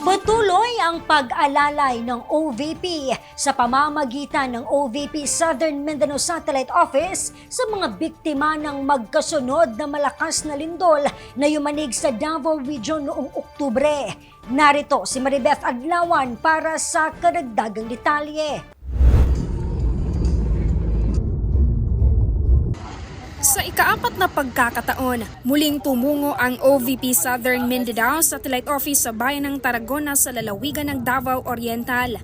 Patuloy ang pag-alalay ng OVP sa pamamagitan ng OVP Southern Mindanao Satellite Office sa mga biktima ng magkasunod na malakas na lindol na yumanig sa Davao Region noong Oktubre. Narito si Maribeth Adlawan para sa karagdagang detalye. Sa ikaapat na pagkakataon, muling tumungo ang OVP Southern Mindanao Satellite Office sa bayan ng Tarragona sa lalawigan ng Davao Oriental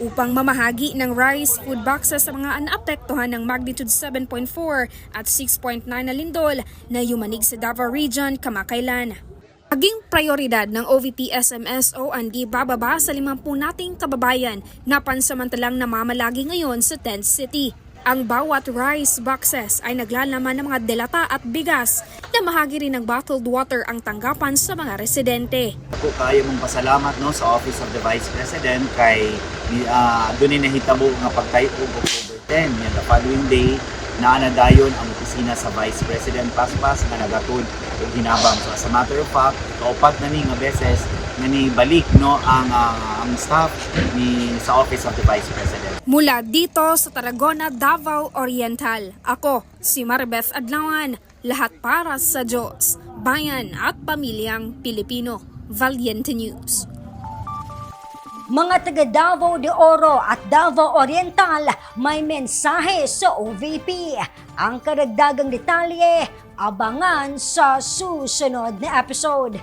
upang mamahagi ng rice food boxes sa mga naapektuhan ng magnitude 7.4 at 6.9 na lindol na yumanig sa Davao Region kamakailan. Maging prioridad ng OVP SMSO ang di bababa sa 50 nating kababayan na pansamantalang namamalagi ngayon sa Tent City. Ang bawat rice boxes ay naglalaman ng mga delata at bigas na mahagi rin ng bottled water ang tanggapan sa mga residente. Ako kayo mong pasalamat no sa Office of the Vice President kay uh, doon ay nahitabo nga pagtayo og October 10 yan the following day naa na dayon ang opisina sa Vice President Paspas nga nagatod og hinabang so as a matter of fact kaupat na ni nga beses nga ni balik no ang ah, ang staff ni sa Office of the Vice President Mula dito sa Tarragona, Davao Oriental, ako si Maribeth Adlawan, lahat para sa Diyos, bayan at pamilyang Pilipino. Valiente News. Mga taga Davao de Oro at Davao Oriental may mensahe sa OVP. Ang karagdagang detalye, abangan sa susunod na episode.